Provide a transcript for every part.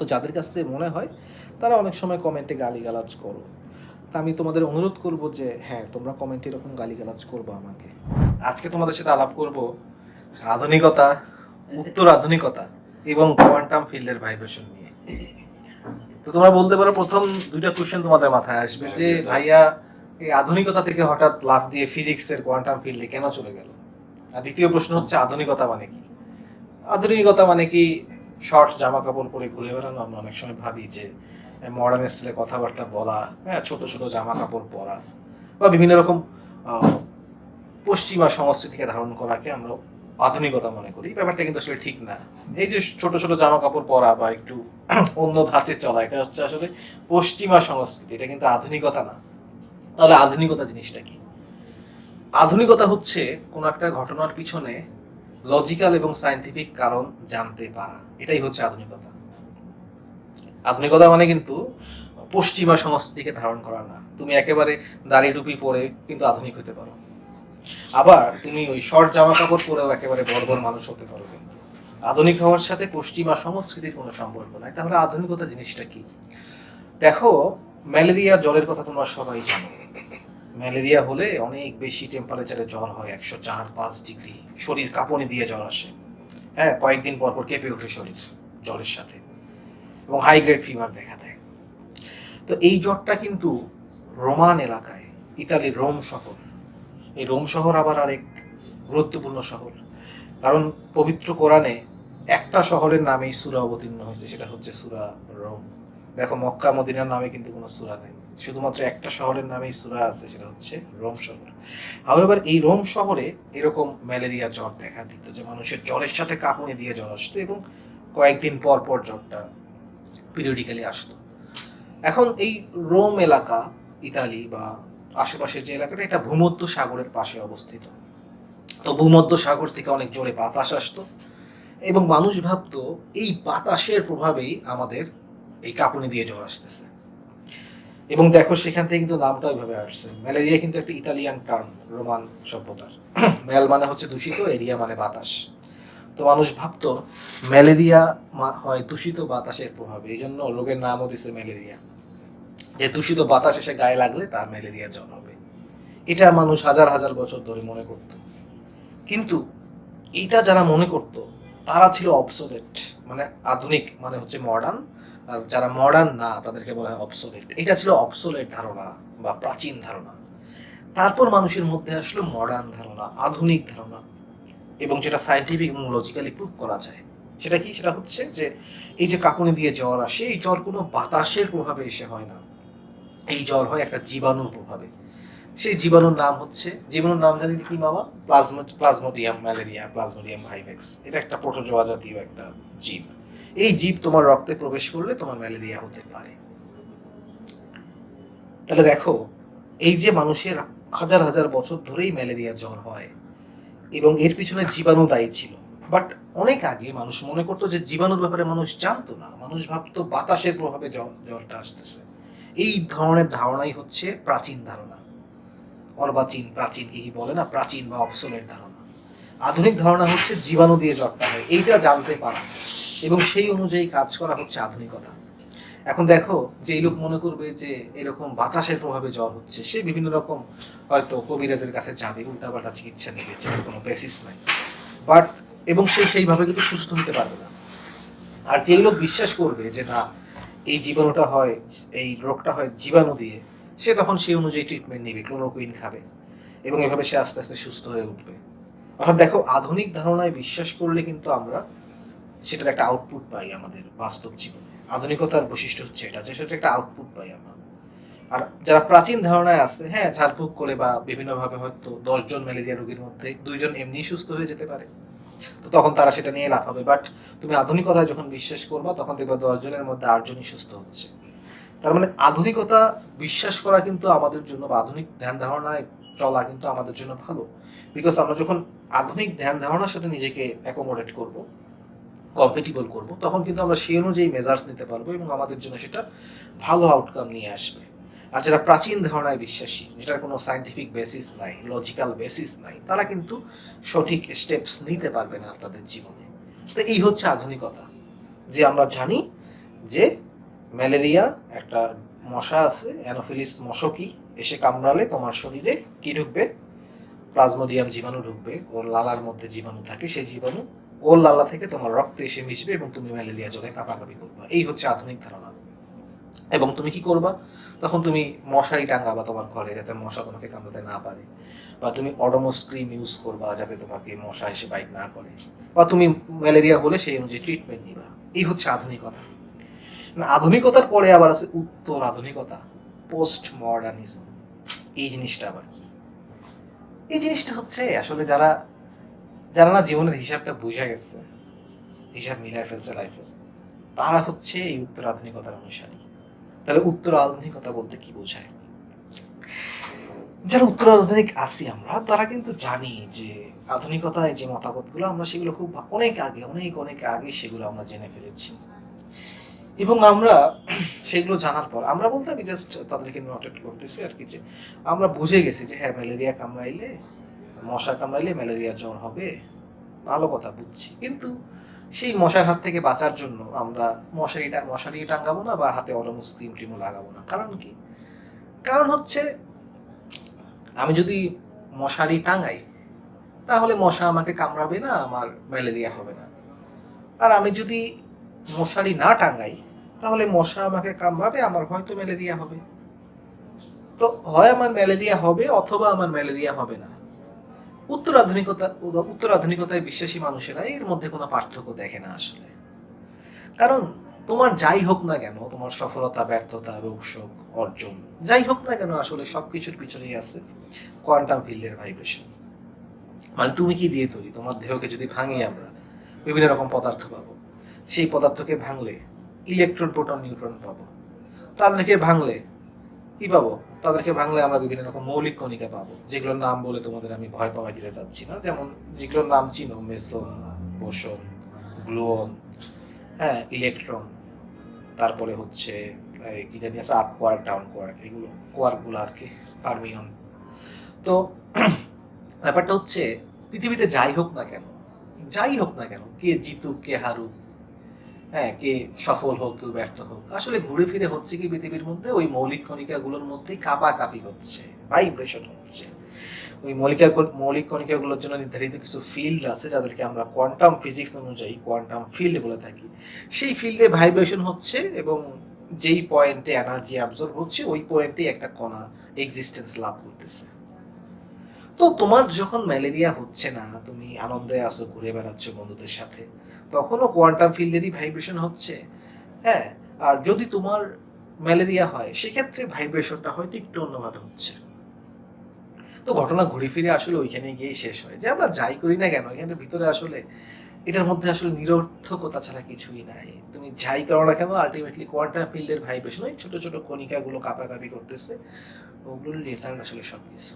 তো যাদের কাছে মনে হয় তারা অনেক সময় কমেন্টে গালিগালাজ করো। তা আমি তোমাদের অনুরোধ করব যে হ্যাঁ তোমরা কমেন্টে এরকম গালিগালাজ করব আমাকে। আজকে তোমাদের সাথে আলাপ করব আধুনিকতা উত্তর আধুনিকতা এবং কোয়ান্টাম ফিল্ডের ভাইব্রেশন নিয়ে। তো তোমরা বলতে পারো প্রথম দুইটা কোশ্চেন তোমাদের মাথায় আসবে যে ভাইয়া এই আধুনিকতা থেকে হঠাৎ লাভ দিয়ে ফিজিক্সের কোয়ান্টাম ফিল্ডে কেন চলে গেল? আর দ্বিতীয় প্রশ্ন হচ্ছে আধুনিকতা মানে কি? আধুনিকতা মানে কি শর্ট জামা কাপড় পরে ঘুরে বেড়ানো আমরা অনেক সময় ভাবি যে মডার্ন স্টাইলে কথাবার্তা বলা হ্যাঁ ছোট ছোট জামা কাপড় পরা বা বিভিন্ন রকম পশ্চিমা সংস্কৃতিকে ধারণ করাকে আমরা আধুনিকতা মনে করি। ব্যাপারটা কিন্তু আসলে ঠিক না। এই যে ছোট ছোট জামা কাপড় পরা বা একটু অন্য ধাঁচে চলা, এটা হচ্ছে আসলে পশ্চিমা সংস্কৃতি, এটা কিন্তু আধুনিকতা না। তাহলে আধুনিকতা জিনিসটা কি? আধুনিকতা হচ্ছে কোন একটা ঘটনার পিছনে লজিক্যাল এবং সায়েন্টিফিক কারণ জানতে পারা। এটাই হচ্ছে আধুনিকতা। আধুনিকতা মানে কিন্তু পশ্চিমা সংস্কৃতিকে ধারণ করা না। তুমি একেবারে দাড়ি টুপি পরে কিন্তু আধুনিক হতে পারো। আবার তুমি ওই শর্ট জামা কাপড় পরেও একেবারে বড় মানুষ হতে পারো কিন্তু। আধুনিক হওয়ার সাথে পশ্চিমা সংস্কৃতির কোনো সম্পর্ক নাই। তাহলে আধুনিকতা জিনিসটা কি? দেখো, ম্যালেরিয়া, জ্বরের কথা তোমরা সবাই জানো। ম্যালেরিয়া হলে অনেক বেশি টেম্পারেচারে জ্বর হয়, একশো চার পাঁচ ডিগ্রি। শরীর কাঁপনি দিয়ে জ্বর আসে। হ্যাঁ কয়েকদিন পর পর কেঁপে ওঠে শরীর জ্বরের সাথে এবং হাই গ্রেড ফিভার দেখা দেয়। তো এই জ্বরটা কিন্তু রোমান এলাকায়, ইতালির রোম শহর। এই রোম শহর আবার আরেক গুরুত্বপূর্ণ শহর। কারণ পবিত্র কোরআনে একটা শহরের নামেই সুরা অবতীর্ণ হয়েছে, সেটা হচ্ছে সুরা রোম। দেখো মক্কা, মদিনার নামে কিন্তু কোনো সুরা নেই। শুধুমাত্র একটা শহরের নামেই সুরা আছে, সেটা হচ্ছে রোম শহর। হাওয়েভার এই রোম শহরে এরকম ম্যালেরিয়া জ্বর দেখা দিত যে মানুষের জ্বরের সাথে কাঁপুনি দিয়ে জ্বর আসতো এবং কয়েকদিন পর পর জ্বরটা পিরিয়ডিক্যালি আসতো। এখন এই রোম এলাকা, ইতালি বা আশেপাশের যে এলাকাটা, এটা ভূমধ্য সাগরের পাশে অবস্থিত। তো ভূমধ্য সাগর থেকে অনেক জোরে বাতাস আসতো এবং মানুষ ভাবতো, এই বাতাসের প্রভাবেই আমাদের এই কাঁপুনি দিয়ে জ্বর আসতেছে। এবং দেখো সেখান থেকে কিন্তু নামটা ওইভাবে আসছে। ম্যালেরিয়া কিন্তু একটা ইতালিয়ান টার্ম, রোমান সভ্যতার। ম্যাল মানে হচ্ছে দূষিত, এরিয়া মানে বাতাস। তো মানুষ ভাবতো ম্যালেরিয়া হয় দূষিত বাতাসের প্রভাবে এই জন্য রোগের নামও দিছে ম্যালেরিয়া। যে দূষিত বাতাস এসে গায়ে লাগলে তার ম্যালেরিয়া জ্বর হবে। এটা মানুষ হাজার হাজার বছর ধরে মনে করত। কিন্তু এটা যারা মনে করত, তারা ছিল অবসোলেট মানে আধুনিক মানে হচ্ছে মডার্ন যারা মডার্ন না, তাদেরকে বলা হয় অবসোলেট এটা ছিল অবসোলেট ধারণা বা প্রাচীন ধারণা। তারপর মানুষের মধ্যে আসলো মডার্ন ধারণা, আধুনিক ধারণা। এবং যেটা সায়েন্টিফিক এবং লজিক্যালি প্রুভ করা যায়। সেটা কি? সেটা হচ্ছে যে এই যে কাঁপুনি দিয়ে জ্বর আসে, এই জ্বর কোনো বাতাসের প্রভাবে এসে হয় না। এই জ্বর হয় একটা জীবাণুর প্রভাবে। সেই জীবাণুর নাম হচ্ছে, জীবাণুর নাম জানি কি বাবা প্লাজমো, প্লাজমোডিয়াম ম্যালেরিয়া, প্লাজমোডিয়াম ভাইভেক্স এটা একটা প্রোটোজোয়া জাতীয় একটা জীব। এই জীব তোমার রক্তে প্রবেশ করলে তোমার ম্যালেরিয়া হতে পারে। তাহলে দেখো, এই যে মানুষের হাজার হাজার বছর ধরেই ম্যালেরিয়া জ্বর হয়, এবং এর পিছনে জীবাণু দায়ী ছিল। বাট অনেক আগে মানুষ মনে করতো যে জীবাণুর ব্যাপারে মানুষ জানতো না। মানুষ ভাবতো বাতাসের প্রভাবে জ্বর, জ্বরটা আসতেছে। এই ধরনের ধারণাই হচ্ছে প্রাচীন ধারণা। অর্বাচীন, প্রাচীন, কি কি বলে না? প্রাচীন বা অপসলের ধারণা। আধুনিক ধারণা হচ্ছে জীবাণু দিয়ে জ্বরটা হয়। এইটা জানতে পারা। এবং সেই অনুযায়ী কাজ করা হচ্ছে আধুনিকতা। এখন দেখো যে লোক মনে করবে যে এরকম বাতাসের প্রভাবে জ্বর হচ্ছে, সে বিভিন্ন রকম হয়তো কবিরাজের কাছে যাবে, উল্টাপাল্টা চিকিৎসা নেবে যেটার কোনো বেসিস নাই। বাট এবং সে সেইভাবে কিন্তু সুস্থ হতে পারবে না। আর যেই লোক বিশ্বাস করবে যে না, এই জীবাণুটা হয়, এই রোগটা হয় জীবাণু দিয়ে, সে তখন সেই অনুযায়ী ট্রিটমেন্ট নেবে ক্লোরোকুইন খাবে এবং এভাবে সে আস্তে আস্তে সুস্থ হয়ে উঠবে। অর্থাৎ দেখো, আধুনিক ধারণায় বিশ্বাস করলে কিন্তু আমরা সেটার একটা আউটপুট পাই আমাদের বাস্তব জীবনে। আধুনিকতার বৈশিষ্ট্য হচ্ছে এটা, যে সেটা একটা আউটপুট পাই আমরা। আর যারা প্রাচীন ধারণায় আছে হ্যাঁ ঝাড়ফুঁক করে বা বিভিন্নভাবে হয়তো দশজন ম্যালেরিয়া রোগীর মধ্যে দুইজন এমনি সুস্থ হয়ে যেতে পারে, তো তখন তারা সেটা নিয়ে লাফাবে বাট তুমি আধুনিকতায় যখন বিশ্বাস করবা, তখন দেখবা দশজনের মধ্যে আটজনই সুস্থ হচ্ছে। তার মানে আধুনিকতা বিশ্বাস করা কিন্তু আমাদের জন্য বা আধুনিক ধ্যান ধারণায় চলা কিন্তু আমাদের জন্য ভালো। বিকজ আমরা যখন আধুনিক ধ্যান ধারণার সাথে নিজেকে অ্যাকোমোডেট করব কম্পেটিবল করব, তখন কিন্তু আমরা সেই অনুযায়ী মেজার্স নিতে পারব এবং আমাদের জন্য সেটা ভালো আউটকাম নিয়ে আসবে। আর যারা প্রাচীন ধারণায় বিশ্বাসী, যেটার কোনো সায়েন্টিফিক বেসিস নাই লজিক্যাল বেসিস নাই, তারা কিন্তু সঠিক স্টেপস নিতে পারবে না তাদের জীবনে। তো এই হচ্ছে আধুনিকতা। যে আমরা জানি যে ম্যালেরিয়া একটা মশা আছে, অ্যানোফিলিস মশকি এসে কামড়ালে তোমার শরীরে কি ঢুকবে? প্লাজমোডিয়াম জীবাণু ঢুকবে, ওর লালার মধ্যে জীবাণু থাকে, সেই জীবাণু ওর লালা থেকে তোমার রক্তে এসে মিশবে এবং তুমি ম্যালেরিয়া জ্বরে কাঁপাকাপি করবে। এই হচ্ছে আধুনিক ধারণা। এবং তুমি কি করবা? তখন তুমি মশারি টাঙ্গাবা তোমার ঘরে যাতে মশা তোমাকে কামড়াতে না পারে। বা তুমি অডোমোস ক্রিম ইউজ করবা যাতে তোমাকে মশা এসে বাইট না করে। বা তুমি ম্যালেরিয়া হলে সেই অনুযায়ী ট্রিটমেন্ট নিবা। এই হচ্ছে আধুনিকতা। আধুনিকতার পরে আবার আছে উত্তর আধুনিকতা পোস্ট মডার্নিজম এই জিনিসটা আবার কি? এই জিনিসটা হচ্ছে আসলে যারা যারা না জীবনের হিসাবটা বুঝে গেছে। হিসাব মিলায় ফেলছে লাইফের তারা হচ্ছে এই উত্তর আধুনিকতার অনুসারী। তাহলে উত্তর আধুনিকতা বলতে কি বোঝায়? যারা উত্তর আধুনিক আছি আমরা, তারা কিন্তু জানি যে আধুনিকতায় যে মতামতগুলো আমরা, সেগুলো খুব অনেক আগে, অনেক অনেক আগে সেগুলো আমরা জেনে ফেলেছি। এবং আমরা সেগুলো জানার পর, আমরা বলতে আমি জাস্ট তাদেরকে নোটেট করতেছি আর কি যে, আমরা বুঝে গেছি যে হ্যাঁ ম্যালেরিয়া কামড়াইলে মশা কামড়াইলে ম্যালেরিয়া জ্বর হবে, ভালো কথা বুঝছি। কিন্তু সেই মশার হাত থেকে বাঁচার জন্য আমরা মশারিটা মশারি টাঙ্গাবো না বা হাতে অলমোস ক্রিম টিমও লাগাবো না। কারণ কি? কারণ হচ্ছে, আমি যদি মশারি টাঙাই, তাহলে মশা আমাকে কামড়াবে না, আমার ম্যালেরিয়া হবে না। আর আমি যদি মশারি না টাঙাই, তাহলে মশা আমাকে কামড়াবে, আমার হয়তো ম্যালেরিয়া হবে। তো হয় আমার ম্যালেরিয়া হবে অথবা আমার ম্যালেরিয়া হবে না। উত্তর আধুনিকতা উত্তর আধুনিকতায় বিশ্বাসী মানুষেরা এর মধ্যে কোনো পার্থক্য দেখে না আসলে। কারণ তোমার যাই হোক না কেন, তোমার সফলতা, ব্যর্থতা, রোগ, শোক, অর্জন, যাই হোক না কেন আসলে সবকিছুর পিছনেই আছে কোয়ান্টাম ফিল্ডের ভাইব্রেশন মানে তুমি কি দিয়ে তৈরি? তোমার দেহকে যদি ভাঙি আমরা, বিভিন্ন রকম পদার্থ পাবো। সেই পদার্থকে ভাঙলে ইলেকট্রন প্রোটন নিউট্রন পাবো। তাদেরকে ভাঙলে কি পাবো? তাদেরকে বাংলায় আমরা বিভিন্ন রকম মৌলিক কণিকা পাবো, যেগুলোর নাম বলে তোমাদের আমি ভয় পাওয়া দিতে চাচ্ছি না। যেমন যেগুলোর নাম চিনো, মেসন, বোসন, গ্লুয়ন হ্যাঁ ইলেকট্রন, তারপরে হচ্ছে কি জানি আছে আপ কোয়ার্ক ডাউন কোয়ার্ক এগুলো কোয়ার্কগুলো আর কি, ফার্মিয়ন। তো ব্যাপারটা হচ্ছে, পৃথিবীতে যাই হোক না কেন, যাই হোক না কেন, কে জিতুক, কে হারুক হ্যাঁ কে সফল হোক, কেউ ব্যর্থ হোক। আসলে ঘুরে ফিরে হচ্ছে কি পৃথিবীর মধ্যে? ওই মৌলিক কণিকাগুলোর মধ্যেই কাঁপাকাপি হচ্ছে ভাইব্রেশন হচ্ছে। ওই মৌলিকা মৌলিক কণিকাগুলোর জন্য নির্ধারিত কিছু ফিল্ড আছে যাদেরকে আমরা কোয়ান্টাম ফিজিক্স অনুযায়ী কোয়ান্টাম ফিল্ড বলে থাকি। সেই ফিল্ডে ভাইব্রেশন হচ্ছে এবং যেই পয়েন্টে এনার্জি অ্যাবজর্ব হচ্ছে, ওই পয়েন্টে একটা কণা এক্সিস্টেন্স লাভ করতেছে। তো তোমার যখন ম্যালেরিয়া হচ্ছে না, তুমি আনন্দে আসো ঘুরে বেড়াচ্ছ বন্ধুদের সাথে তখনও কোয়ান্টাম ফিল্ডেরই ভাইব্রেশন হচ্ছে। হ্যাঁ আর যদি তোমার ম্যালেরিয়া হয়, সেক্ষেত্রে ভাইব্রেশনটা হয়তো একটু অন্যভাবে হচ্ছে। তো ঘটনা ঘুরে ফিরে আসলে ওইখানে গিয়ে শেষ হয়। যে আমরা যাই করি না কেন, এখানে ভিতরে আসলে এটার মধ্যে আসলে নিরর্থকতা ছাড়া কিছুই নাই। তুমি যাই করো না কেন আলটিমেটলি কোয়ান্টাম ফিল্ডের ভাইব্রেশন ওই ছোট ছোট কণিকাগুলো কাঁপাকাপি করতেছে। ওগুলোর রেজাল্ট আসলে সব কিছু।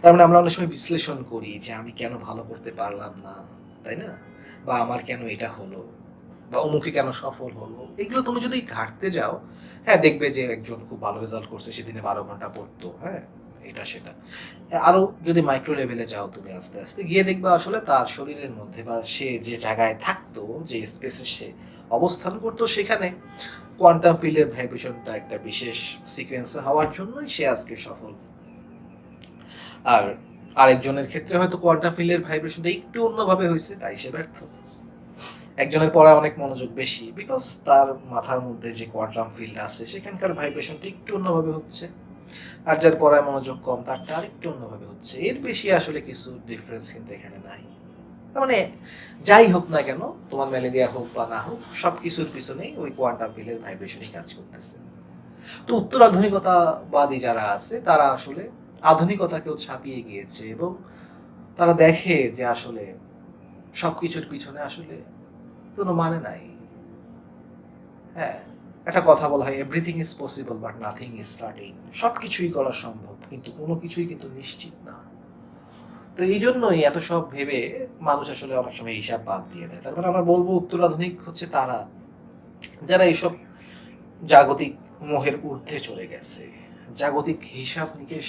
তার মানে আমরা অনেক সময় বিশ্লেষণ করি যে আমি কেন ভালো করতে পারলাম না, তাই না? বা আমার কেন এটা হলো? বা অমুকে কেন সফল হলো? এগুলো তুমি যদি ঘাটতে যাও হ্যাঁ দেখবে যে একজন খুব ভালো রেজাল্ট করছে, সেদিনে বারো ঘণ্টা পড়তো হ্যাঁ এটা সেটা। আরও যদি মাইক্রো লেভেলে যাও তুমি আস্তে আস্তে, গিয়ে দেখবে আসলে তার শরীরের মধ্যে বা সে যে জায়গায় থাকতো, যে স্পেসে সে অবস্থান করতো, সেখানে কোয়ান্টাম ফিল্ডের ভাইব্রেশনটা একটা বিশেষ সিকোয়েন্সে হওয়ার জন্যই সে আজকে সফল। আর আরেকজনের ক্ষেত্রে হয়তো কোয়ান্টাম ফিল্ডের ভাইব্রেশনটা একটু অন্যভাবে হয়েছে, তাই সে ব্যর্থ। একজনের পড়ায় অনেক মনোযোগ বেশি বিকজ তার মাথার মধ্যে যে কোয়ান্টাম ফিল্ড আছে, সেখানকার ভাইব্রেশনটা একটু অন্যভাবে হচ্ছে। আর যার পড়ায় মনোযোগ কম, তারটা আরেকটু অন্যভাবে হচ্ছে। এর বেশি আসলে কিছু ডিফারেন্স কিন্তু এখানে নাই। মানে যাই হোক না কেন, তোমার ম্যালেরিয়া হোক বা না হোক সব কিছুর পিছনেই ওই কোয়ান্টাম ফিল্ডের ভাইব্রেশনই কাজ করতেছে। তো উত্তর আধুনিকতাবাদী যারা আছে, তারা আসলে আধুনিকতাকেও ছাপিয়ে গিয়েছে এবং তারা দেখে যে আসলে সব কিছুর পিছনে আসলে কোনো মানে নাই। হ্যাঁ একটা কথা বলা হয় everything is possible but nothing is certain সব কিছুই করা সম্ভব, কিন্তু কোনো কিছুই কিন্তু নিশ্চিত না। তো এই জন্যই এত সব ভেবে মানুষ আসলে অনেক সময় হিসাব বাদ দিয়ে দেয়। তারপরে আমরা বলব উত্তর আধুনিক হচ্ছে তারা, যারা এইসব জাগতিক মোহের ঊর্ধ্বে চলে গেছে। জাগতিক হিসাব নিকেশ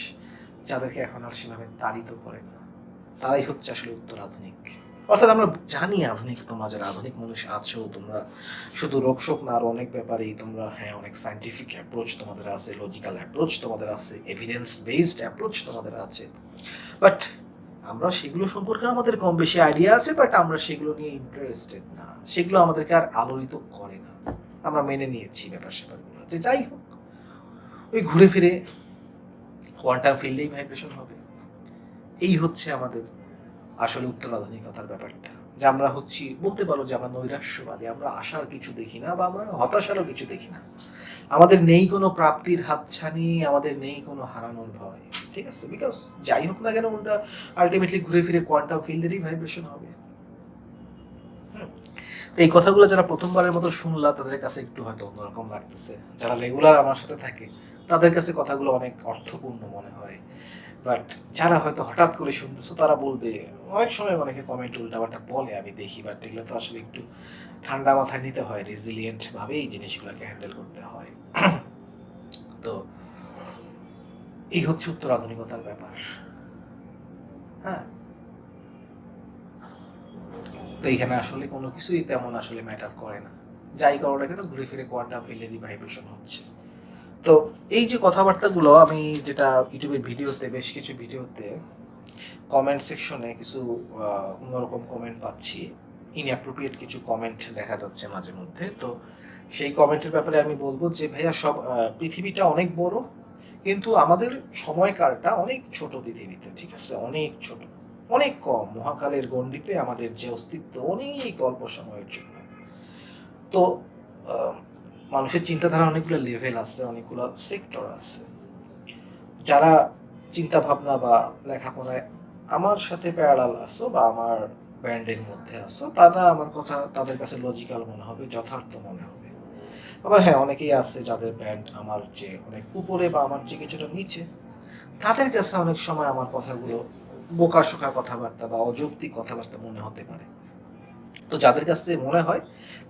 যাদেরকে এখন আর সেভাবে তাড়িত করে না। তারাই হচ্ছে আসলে উত্তর আধুনিক অর্থাৎ আমরা জানি আধুনিক, তোমরা যারা আধুনিক মানুষ আছো, তোমরা শুধু রোগশোক না, আরও অনেক ব্যাপারেই তোমরা হ্যাঁ অনেক সাইন্টিফিক অ্যাপ্রোচ তোমাদের আছে লজিক্যাল অ্যাপ্রোচ তোমাদের আছে এভিডেন্স বেসড অ্যাপ্রোচ তোমাদের আছে। বাট আমরা সেগুলো সম্পর্কে আমাদের কম বেশি আইডিয়া আছে বাট আমরা সেগুলো নিয়ে ইন্টারেস্টেড না। সেগুলো আমাদেরকে আর আলোড়িত করে না। আমরা মেনে নিয়েছি ব্যাপার স্যাপারগুলো যে যাই হোক, ওই ঘুরে ফিরে কোয়ান্টাম ফিল্ডেই ভাইব্রেশন হবে। এই হচ্ছে আমাদের আসলে উত্তরাধুনিকতার ব্যাপারটা। যে আমরা হচ্ছি, বলতে পারো যে আমরা নৈরাশ্যবাদী, আমরা আশার কিছু দেখি না বা আমরা হতাশারও কিছু দেখি না। আমাদের নেই কোনো প্রাপ্তির হাতছানি, আমাদের নেই কোনো হারানোর ভয়, ঠিক আছে? বিকজ যাই হোক না কেন, ওটা আলটিমেটলি ঘুরে ফিরে কোয়ান্টাম ফিল্ডেরই ভাইব্রেশন হবে। এই কথাগুলো যারা প্রথমবারের মতো শুনলা, তাদের কাছে একটু হয়তো অন্যরকম লাগতেছে। যারা রেগুলার আমার সাথে থাকে, তাদের কাছে কথাগুলো অনেক অর্থপূর্ণ মনে হয়। বাট যারা হয়তো হঠাৎ করে শুনতেছো, তারা বলবে, অনেক সময় অনেকে কমেন্ট উল্টাপাল্টা বলে, আমি দেখি বাট এগুলো তো আসলে একটু ঠান্ডা মাথায় নিতে হয় রেজিলিয়েন্ট ভাবে এই জিনিসগুলোকে হ্যান্ডেল করতে হয়। তো এই হচ্ছে উত্তর আধুনিকতার ব্যাপার। হ্যাঁ? তো এখানে আসলে কোনো কিছুই তেমন আসলে ম্যাটার করে না। যাই করো না কেন, ঘুরে ফিরে কোয়ান্টাম ফিল্ডেরই ভাইব্রেশন হচ্ছে। তো এই যে কথাবার্তাগুলো আমি যেটা ইউটিউবের ভিডিওতে, বেশ কিছু ভিডিওতে কমেন্ট সেকশনে কিছু অন্যরকম কমেন্ট পাচ্ছি। ইনঅ্যাপ্রোপ্রিয়েট কিছু কমেন্ট দেখা যাচ্ছে মাঝে মধ্যে। তো সেই কমেন্টের ব্যাপারে আমি বলব যে, ভাইয়া, সব পৃথিবীটা অনেক বড়, কিন্তু আমাদের সময়কালটা অনেক ছোট পৃথিবীতে, ঠিক আছে? অনেক ছোট, অনেক কম। মহাকালের গণ্ডিতে আমাদের যে অস্তিত্ব, অনেক অল্প সময়ের জন্য। তো মানুষের চিন্তাধারা অনেকগুলো লেভেল আছে, অনেকগুলো সেক্টর আছে। যারা চিন্তা ভাবনা বা লেখাপড়ায় আমার সাথে প্যারালাল আসো বা আমার ব্যান্ডের মধ্যে আসো তারা আমার কথা তাদের কাছে লজিক্যাল মনে হবে, যথার্থ মনে হবে। আবার হ্যাঁ অনেকেই আছে যাদের ব্যান্ড আমার যে অনেক উপরে বা আমার যে কিছুটা নিচে। তাদের কাছে অনেক সময় আমার কথাগুলো বোকা শোকা কথাবার্তা বা অযৌক্তিক কথাবার্তা মনে হতে পারে। তো যাদের কাছে মনে হয়,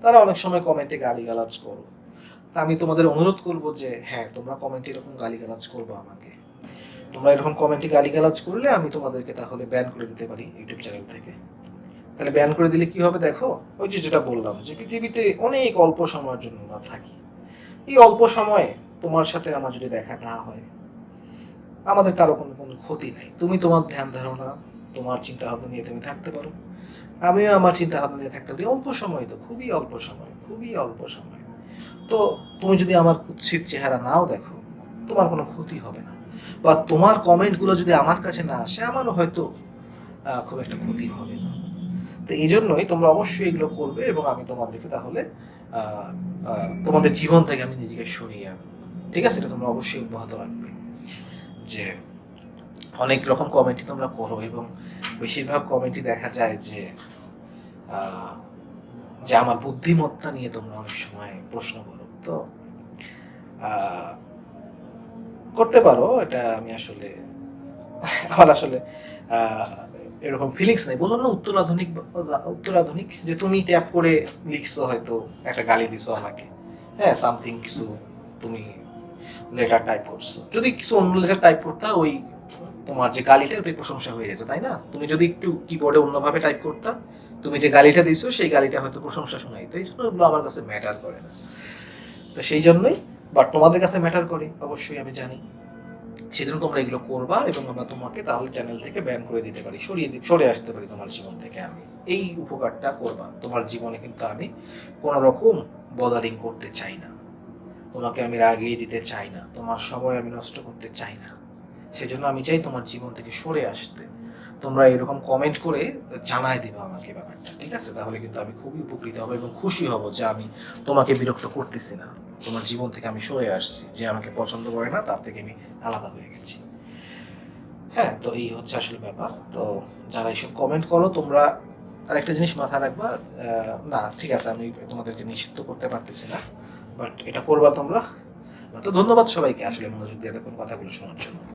তারা অনেক সময় কমেন্টে গালিগালাজ করো। তা আমি তোমাদের অনুরোধ করব যে হ্যাঁ তোমরা কমেন্টে এরকম গালিগালাজ করব আমাকে। তোমরা এরকম কমেন্টে গালিগালাজ করলে আমি তোমাদেরকে তাহলে ব্যান করে দিতে পারি ইউটিউব চ্যানেল থেকে। তাহলে ব্যান করে দিলে কি হবে দেখো? ওই যে যেটা বললাম যে, পৃথিবীতে অনেক অল্প সময়ের জন্য আমরা থাকি। এই অল্প সময়ে তোমার সাথে আমার যদি দেখা না হয়, আমাদের কারও কোনো কোনো ক্ষতি নাই। তুমি তোমার ধ্যান ধারণা, তোমার চিন্তা ভাবনা নিয়ে তুমি থাকতে পারো। আমিও আমার চিন্তা ভাবনা নিয়ে থাকতে পারি। অল্প সময় তো, খুবই অল্প সময়, খুবই অল্প সময়। তো তুমি যদি আমার কুৎসিত চেহারা নাও দেখো, তোমার কোনো ক্ষতি হবে না। বা তোমার কমেন্টগুলো যদি আমার কাছে না আসে, আমারও হয়তো খুব একটা ক্ষতি হবে না। তো এই জন্যই তোমরা অবশ্যই এগুলো করবে এবং আমি তোমাদেরকে তাহলে তোমাদের জীবন থেকে আমি নিজেকে সরিয়ে আনব। ঠিক আছে? এটা তোমরা অবশ্যই অব্যাহত রাখবে। যে অনেক রকম কমেন্টই তোমরা করো এবং বেশিরভাগ কমেন্টই দেখা যায় যে যে আমার বুদ্ধিমত্তা নিয়ে তোমরা অনেক সময় প্রশ্ন করো। তো করতে পারো, এটা আমি আসলে, আমার আসলে এরকম ফিলিংস নেই। বললাম না, উত্তরাধুনিক উত্তরাধুনিক, যে তুমি ট্যাপ করে লিখছো হয়তো, একটা গালি দিছো আমাকে। হ্যাঁ সামথিং কিছু তুমি লেটার টাইপ করছ। যদি কিছু অন্য লেটার টাইপ করতা, ওই তোমার যে গালিটা, ওটাই প্রশংসা হয়ে যেত, তাই না? তুমি যদি একটু কিবোর্ডে অন্যভাবে টাইপ করতা তুমি যে গালিটা দিছো, সেই গালিটা হয়তো প্রশংসা শোনাই তো এই জন্য ওগুলো আমার কাছে ম্যাটার করে না। তো সেই জন্যই বাট তোমাদের কাছে ম্যাটার করে, অবশ্যই আমি জানি। সেজন্য তোমরা এগুলো করবা এবং আমরা তোমাকে তাহলে চ্যানেল থেকে ব্যান করে দিতে পারি, সরিয়ে দিতে সরে আসতে পারি তোমার জীবন থেকে আমি। এই উপকারটা করবা। তোমার জীবনে কিন্তু আমি কোনো রকম বদারিং করতে চাই না। তোমাকে আমি রাগিয়ে দিতে চাই না। তোমার সময় আমি নষ্ট করতে চাই না। সেজন্য আমি চাই তোমার জীবন থেকে সরে আসতে। তোমরা এরকম কমেন্ট করে জানাই দিবে আমাকে ব্যাপারটা, ঠিক আছে? তাহলে কিন্তু আমি খুবই উপকৃত হব এবং খুশি হব যে আমি তোমাকে বিরক্ত করতেছি না। তোমার জীবন থেকে আমি সরে আসছি। যে আমাকে পছন্দ করে না, তার থেকে আমি আলাদা হয়ে গেছি। হ্যাঁ তো এই হচ্ছে আসলে ব্যাপার। তো যারা এইসব কমেন্ট করো, তোমরা আর একটা জিনিস মাথায় রাখবা না, ঠিক আছে, আমি তোমাদেরকে নিষিদ্ধ করতে পারতেছি না বাট এটা করবা তোমরা। তো ধন্যবাদ সবাইকে আসলে মনোযোগ দিয়ে দেখুন কথাগুলো শোনার জন্য।